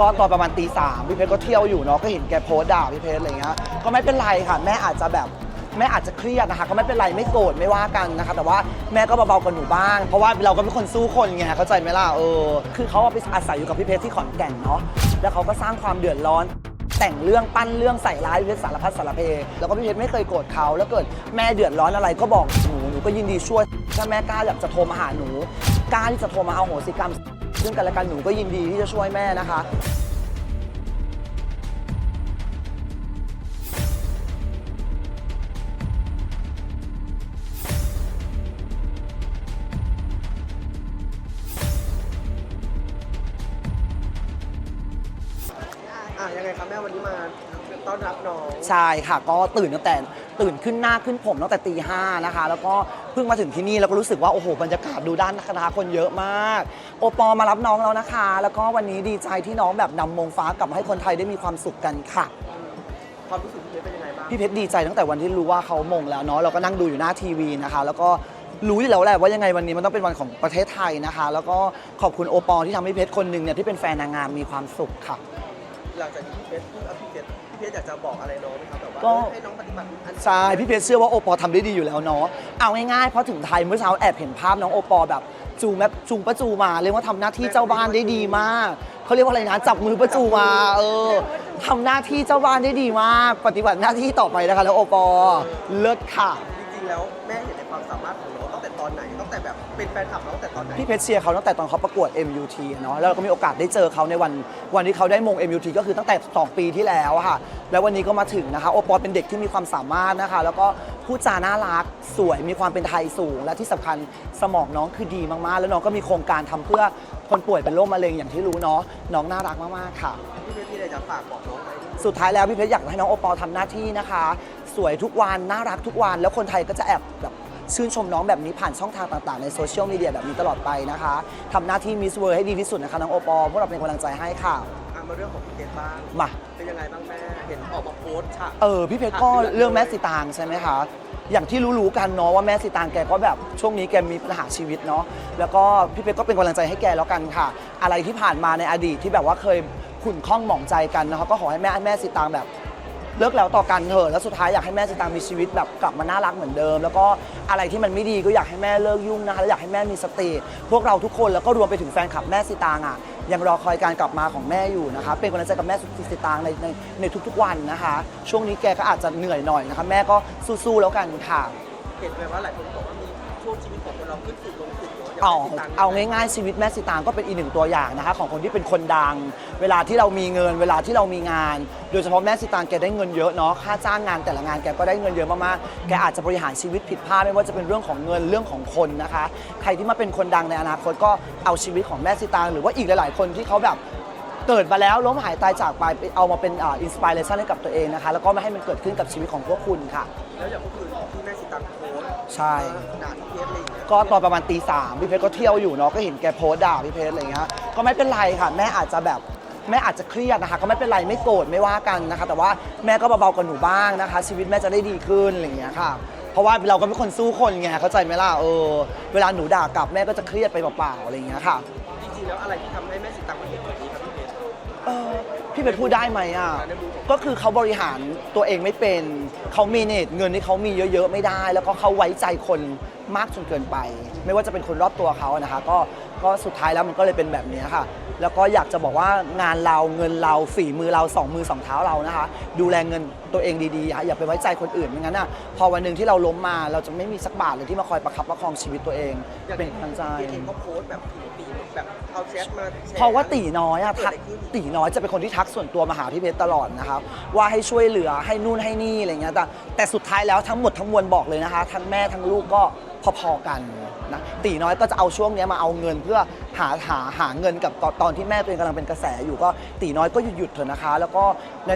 ก็ตอนประมาณตีสามพี่เพชรก็เที่ยวอยู่เนาะก็เห็นแกโพสต์ด่าพี่เพชรอะไรเงี้ยก็ไม่เป็นไรค่ะ แม่อาจจะแบบแม่อาจจะเครียดนะคะ ก็ไม่เป็นไรไม่โกรธไม่ว่ากันนะคะ แต่ว่าแม่ก็เบาๆกับหนูบ้าง เพราะว่าเราก็เป็นคนสู้คนไงเข้าใจไหมล่ะเออคือเขาอาไปอาศัยอยู่กับพี่เพชรที่ขอนแก่นเนาะแล้วเขาก็สร้างความเดือดร้อน แต่งเรื่องปั้นเรื่องใส่ร้ายพี่เพชรสารพัดสารเพแล้วก็พี่เพชรไม่เคยโกรธเขาแล้วเกิดแม่เดือดร้อนอะไรก็บอกหนูหนูก็ยินดีช่วยถ้าแม่กล้าอยากจะโทรมาหาหนูกล้าที่จะโทรมาเอาโหสิกรรม ซึ่งกันและกันหนูก็ยินดีที่จะช่วยแม่นะคะอะยังไงครับแม่วันนี้มาต้อนรับน้อง ใช่ค่ะ ก็ตื่นตั้งแต่ตื่นขึ้นหน้าขึ้นผมตั้งแต่ตีห้านะคะ แล้วก็ เพิ่งมาถึงที่นี่แล้วก็รู้สึกว่าโอ้โหบรรยากาศดูด้านคณะคนเยอะมาก โอปอมารับน้องแล้วนะคะ แล้วก็วันนี้ดีใจที่น้องแบบนำมงฟ้ากลับมาให้คนไทยได้มีความสุขกันค่ะ ความรู้สึกพี่เพชรเป็นยังไงบ้าง พี่เพชรดีใจตั้งแต่วันที่รู้ว่าเขามงแล้วเนาะเราก็นั่งดูอยู่หน้าทีวีนะคะ แล้วก็รู้อยู่แล้วแหละว่ายังไงวันนี้มันต้องเป็นวันของประเทศไทยนะคะ แล้วก็ขอบคุณโอปอที่ทำให้เพชรคนหนึ่งเนี่ยที่เป็นแฟนนางงามมีความสุขค่ะ หลังจากที่พี่เพชรพูดเอาพี่เพชร พี่เพชรอยากจะบอกอะไรน้องไหมครับแบบว่าก็ให้น้องปฏิบัติอันใช่พี่เพชรเชื่อว่าโอปอทำได้ดีอยู่แล้วเนาะเอาง่ายๆเพราะถึงไทยเมื่อเช้าแอบเห็นภาพน้องโอปอแบบจูแมจูงประจูมาเรียกว่าทำหน้าที่เจ้าบ้านได้ดีมากเขาเรียกว่าอะไรนะจับมือประจูมา เออทำหน้าที่เจ้าบ้านได้ดีมาก ปฏิบัติหน้าที่ต่อไปนะคะแล้วโอปอเลิศค่ะจริง ๆแล้วแม่เห็นในความสามารถของน้องตั้งแต่ตอนไหนตั้งแต่แบบเป็นแฟนคลับน้องตั้งแต่ตอนไหนพี่เพชรเชียร์เขาตั้งแต่ตอนเขาประกวด MUT อะเนาะแล้วเราก็มีโอกาสได้เจอเขาในวันวันที่เขาได้มง MUT ก็คือตั้งแต่ 2 ปีที่แล้วอะค่ะ แล้ววันนี้ก็มาถึงนะคะโอปอลเป็นเด็กที่มีความสามารถนะคะ แล้วก็พูดจาน่ารักสวยมีความเป็นไทยสูง และที่สำคัญสมองน้องคือดีมากๆ แล้วน้องก็มีโครงการทำเพื่อคนป่วยเป็นโรคมะเร็งอย่างที่รู้เนาะน้องน่ารักมากๆค่ะ พี่เพชรมีอะไรจะฝากบอกน้องไหม สุดท้ายแล้วพี่เพชรอยากให้น้องโอปอลทำหน้าที่นะคะ สวยทุกวัน น่ารักทุกวัน แล้วคนไทยก็จะแอบแบบชื่นชมน้องแบบนี้ผ่านช่องทางต่างๆ ในโซเชียลมีเดียแบบนี้ตลอดไปนะคะทำหน้าที่มิสเวิร์ให้ดีที่สุดนะคะน้องโอปอลพวกเราเป็นกำลังใจให้ค่ะ อะมาเรื่องของพี่เพชรบ้าง มา เป็นยังไงบ้างแม่ เห็นออกมาโพสต์ฉาก เออพี่เพชรก็เรื่องแม่สีตางใช่ไหมคะอย่างที่รู้ๆกันเนาะว่าแม่สีตางแกก็แบบช่วงนี้แกมีปัญหาชีวิตเนาะแล้วก็พี่เพชรก็เป็นกำลังใจให้แกแล้วกันค่ะ อะไรที่ผ่านมาในอดีตที่แบบว่าเคยขุ่นข้องหมองใจกันนะคะก็ขอให้แม่แม่สีตางแบบ เลิกแล้วต่อกันเถอะแล้วสุดท้ายอยากให้แม่สตางมีชีวิตแบบกลับมาน่ารักเหมือนเดิม แล้วก็อะไรที่มันไม่ดีก็อยากให้แม่เลิกยุ่งนะคะแล้วอยากให้แม่มีสติพวกเราทุกคนแล้วก็รวมไปถึงแฟนคลับแม่สตางอะยังรอคอยการกลับมาของแม่อยู่นะคะเป็นกำลังใจกับแม่สุดสตางในในในทุกๆวันนะคะ ช่วงนี้แกก็อาจจะเหนื่อยหน่อยนะคะแม่ก็สู้ๆแล้วกันค่ะ เห็นไหมว่าหลายคนบอกว่ามีช่วงชีวิตของคนเราขึ้นสุดลงสุดเนาะย่เอาแม่สิตงเอาง่ายๆชีวิตแม่สิตางก็เป็นอีกหนึ่งตัวอย่างนะคะของคนที่เป็นคนดัง เวลาที่เรามีเงิน เวลาที่เรามีงาน โดยเฉพาะแม่สิตางแกได้เงินเยอะเนาะค่าจ้างงานแต่ละงานแกก็ได้เงินเยอะมากๆแกอาจจะบริหารชีวิตผิดพลาดไม่ว่าจะเป็นเรื่องของเงินเรื่องของคนนะคะ ใครที่มาเป็นคนดังในอนาคตก็เอาชีวิตของแม่สิตางหรือว่าอีกหลาย ๆ คนที่เขาแบบ เกิดมาแล้วล้มหายตายจากไปไปเอามาเป็นอ่าอินสปิเรชันให้กับตัวเองนะคะ แล้วก็ไม่ให้มันเกิดขึ้นกับชีวิตของพวกคุณค่ะ แล้วอย่างเมื่อคืนที่แม่สิตังโพสต์ใช่ ด่าพี่เพชรอะไรอย่างเงี้ยก็ตอนประมาณตีสามพี่เพชรก็เที่ยวอยู่เนาะก็เห็นแกโพสต์ด่าพี่เพชรอะไรเงี้ยก็ไม่เป็นไรค่ะแม่อาจจะแบบแม่อาจจะเครียดนะคะ ก็ไม่เป็นไรไม่โกรธไม่ว่ากันนะคะ แต่ว่าแม่ก็เบาๆกับหนูบ้างนะคะ ชีวิตแม่จะได้ดีขึ้นอะไรเงี้ยค่ะ เพราะว่าเราก็เป็นคนสู้คนไงเข้าใจไหมล่ะเออ เวลาหนูด่ากลับแม่ก็จะเครียดไปเปล่าๆอะไรเงี้ยค่ะ จริงๆแล้วอะไรที่ทำให้แม่สิตังมาเห็นแบบนี้ครับพี่ เพชรเออพี่เพชรพูดได้ไหมอะ ก็คือเขาบริหารตัวเองไม่เป็น เขามีเนตเงินที่เขามีเยอะๆไม่ได้ แล้วก็เขาไว้ใจคนมากจนเกินไป ไม่ว่าจะเป็นคนรอบตัวเขานะคะ ก็ก็สุดท้ายแล้วมันก็เลยเป็นแบบนี้ค่ะ แล้วก็อยากจะบอกว่างานเราเงินเราฝีมือเราสองมือสองเท้าเรานะคะ ดูแลเงินตัวเองดีๆค่ะอย่าไปไว้ใจคนอื่นไม่งั้นอะพอวันหนึ่งที่เราล้มมาเราจะไม่มีสักบาทเลยที่มาคอยประคับประคองชีวิตตัวเองอย่างเป็นกำลังใจ พี่เองก็โพสต์แบบถึงปี แบบเอาแชทมาแชร์เพราะว่าตีน้อยอะเกิดทัอะกไรขึ้นตีน้อยจะเป็นคนที่ทักส่วนตัวมาหาพี่เพชรตลอดนะครับว่าให้ช่วยเหลือให้นู่นให้นี่อะไรเงี้ยแต่แต่สุดท้ายแล้วทั้งหมดทั้งมวลบอกเลยนะคะ ทั้งแม่ทั้งลูกก็พอๆกันนะตีน้อยก็จะเอาช่วงเนี้ยมาเอาเงินเพื่อหาหาหาเงินกับตอนตอนที่แม่ตัวเองกำลังเป็นกระแสอยู่ก็ตีน้อยก็หยุดหยุดๆเถอะนะคะ แล้วก็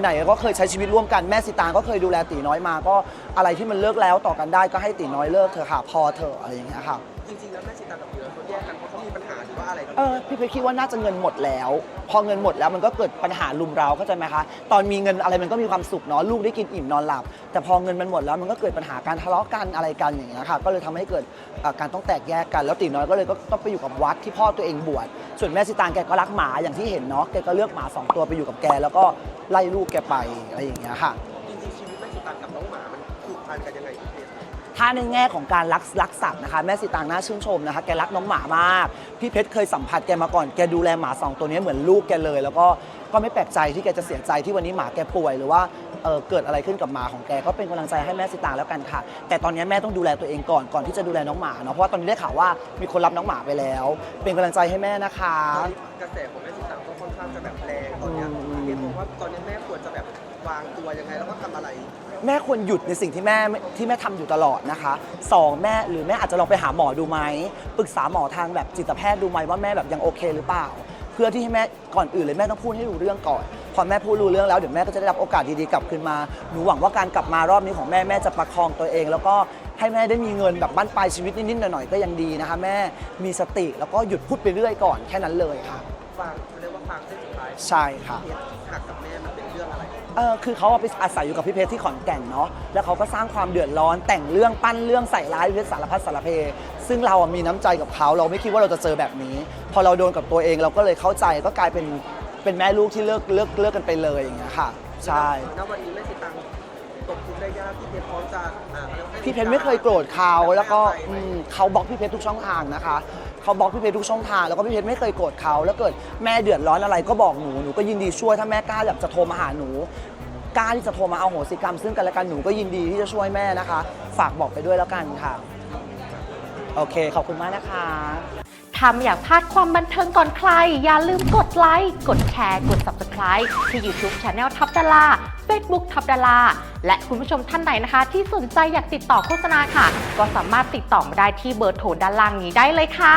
ไหนๆก็เคยใช้ชีวิตร่วมกันแม่สิตางก็เคยดูแลตีน้อยมาก็อะไรที่มันเลิกแล้วต่อกันได้ก็ให้ตีน้อยเลิกเถอะค่ะพอเถอะอะไรอย่างเงี้ยค่ะจ ริงๆแล้วแม่สิตังกับเหลือเขาแยกกันเพราะเขามีปัญหารือว่าอะไรเออพี่เพชรคิดว่าน่าจะเงินหมดแล้ว พอเงินหมดแล้วมันก็เกิดปัญหาลุมเราเข้าใจไหมคะตอนมีเงินอะไรมันก็มีความสุขเนาะลูกได้กินอิ่มนอนหลับ แต่พอเงินมันหมดแล้วมันก็เกิดปัญหาการทะเลาะกันอะไรกันอย่างเงี้ยค่ะก็เลยทำให้เกิดเอ่อการต้องแตกแยกกัน แล้วตีน้อยก็เลยก็ต้องไปอยู่กับวัดที่พ่อตัวเองบวชส่วนแม่สิตางแกก็รักหมาอย่างที่เห็นเนาะแกก็เลือกหมาสองตัวไปอยู่กับแก แล้วก็ไล่ลูกแกไปอะไรอย่างเงี้ยค่ะ จริงๆชีวิตแม่สิตางกับน้องหมามันผูกพันกันยังไงพี่เพชร ถ้าในแง่ของการรักรักสัตว์นะคะแม่สีตางน่าชื่นชมนะคะแกรักน้องหมามาก พี่เพชรเคยสัมผัสแกมาก่อนแกดูแลหมาสองตัวนี้เหมือนลูกแกเลย แล้วก็ก็ไม่แปลกใจที่แกจะเสียใจที่วันนี้หมาแกป่วย หรือว่าเอ่อเกิดอะไรขึ้นกับหมาของแกก็เป็นกำลังใจให้แม่สีตางแล้วกันค่ะ แต่ตอนนี้แม่ต้องดูแลตัวเองก่อนก่อนที่จะดูแลน้องหมาเนาะเพราะว่าตอนนี้ได้ข่าวว่ามีคนรับน้องหมาไปแล้ว เป็นกำลังใจให้แม่นะคะ กระแสของแม่สิตางก็ค่อนข้างจะแบบแรงตอนเนี้ยอืมพี่เพชรบอกว่าตอนนี้แม่ควรจะแบบวางตัวยังไงแล้วก็ทำอะไร แม่ควรหยุดในสิ่งที่แม่ที่แม่ทำอยู่ตลอดนะคะสองแม่หรือแม่อาจจะลองไปหาหมอดูไหมปรึกษาหมอทางแบบจิตแพทย์ดูไหมว่าแม่แบบยังโอเคหรือเปล่า เพื่อที่ให้แม่ก่อนอื่นเลยแม่ต้องพูดให้รู้เรื่องก่อน พอแม่พูดรู้เรื่องแล้วเดี๋ยวแม่ก็จะได้รับโอกาสดีๆกลับคืนมาหนูหวังว่าการกลับมารอบนี้ของแม่แม่จะประคองตัวเอง แล้วก็ให้แม่ได้มีเงินแบบบ้านปลายชีวิตนิดๆหน่อยๆก็ยังดีนะคะ แม่มีสติแล้วก็หยุดพูดไปเรื่อยก่อนแค่นั้นเลยค่ะ ฟังเขาเรียกว่าฟังเส้นสุดท้ายใช่ค่ะพี่เพชรหักกับแม่มันเป็นเรื่องอะไร เออคือเขาอะไปอาศัยอยู่กับพี่เพชรที่ขอนแก่นเนาะแล้วเขาก็สร้างความเดือดร้อนแต่งเรื่องปั้นเรื่องใส่ร้ายพี่เพชรสารพัดสารเพ ซึ่งเราอะมีน้ำใจกับเขาเราไม่คิดว่าเราจะเจอแบบนี้ พอเราโดนกับตัวเองเราก็เลยเข้าใจก็กลายเป็นเป็นแม่ลูกที่เลิกเลิกเลิกกันไปเลยอย่างเงี้ยค่ะ ใช่ ณวันนี้แม่สิตางตกทุกข์ได้ยากพี่เพชรพร้อมจะอ่าขารียกว่าให้พี่เพชรไม่เคยโกรธเขาแล้วก็ให้อภัยอืไหมมเขาบล็อกพี่เพชรทุกช่องทางนะคะ เขาบล็อกพี่เพชรทุกช่องทางแล้วก็พี่เพชรไม่เคยโกรธเขาแล้วเกิดแม่เดือดร้อนอะไรก็บอกหนูหนูก็ยินดีช่วยถ้าแม่กล้าอยากจะโทรมาหาหนูกล้าที่จะโทรมาเอาโหสิกรรม ซึ่งกันและกันหนูก็ยินดีที่จะช่วยแม่นะคะ ฝากบอกไปด้วยแล้วกันค่ะ โอเค ขอบคุณมากนะคะถ้าไม่อยากพลาดความบันเทิงก่อนใคร อย่าลืมกดไลค์ กดแชร์ กด Subscribe ที่ YouTube Channel ทับดารา Facebook ทับดาราและคุณผู้ชมท่านไหนนะคะ ที่สนใจอยากติดต่อโฆษณาค่ะ ก็สามารถติดต่อมาได้ที่เบอร์โทรด้านล่างนี้ได้เลยค่ะ